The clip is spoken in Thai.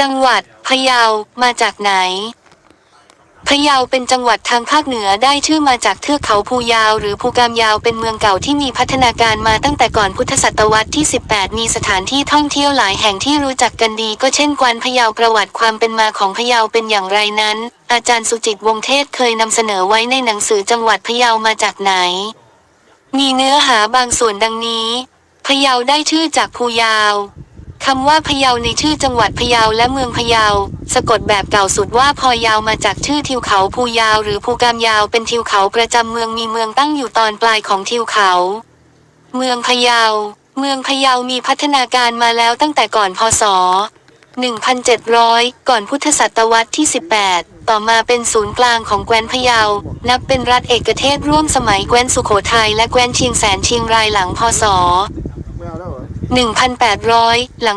จังหวัดพะเยามาจากไหนพะเยาเป็นจังหวัดทางภาคเหนือได้ชื่อมาจากเทือกเขาภูยาว หรือภูกามยาวเป็นเมืองเก่าที่มีพัฒนาการมาตั้งแต่ก่อนพุทธศตวรรษที่ 18 มีสถานที่ท่องเที่ยวหลายแห่งที่รู้จักกันดี ก็เช่นกวานพะเยาประวัติความเป็นมาของพะเยาเป็นอย่างไรนั้น อาจารย์สุจิตวงศ์เทศเคยนำเสนอไว้ในหนังสือจังหวัดพะเยามาจากไหน มีเนื้อหาบางส่วนดังนี้พะเยาได้ชื่อจากภูยาว คำว่าพะเยาในชื่อจังหวัดพะเยาและเมืองพะเยา สะกดแบบเก่าสุดว่าพอยาวมาจากชื่อทิวเขาภูยาวหรือภูกามยาวเป็นทิวเขาประจำเมืองมีเมืองตั้งอยู่ตอนปลายของทิวเขา เมืองพะเยา เมืองพะเยามีพัฒนาการมาแล้วตั้งแต่ก่อนพศ 1,700 ก่อนพุทธศตวรรษที่ 18 ต่อมาเป็นศูนย์กลางของแคว้นพะเยา นับเป็นรัฐเอกเทศร่วมสมัยแคว้นสุโขทัยและแคว้นเชียงแสนเชียงรายหลังพศ ไม่เอาแล้วเหรอ1,800 หลัง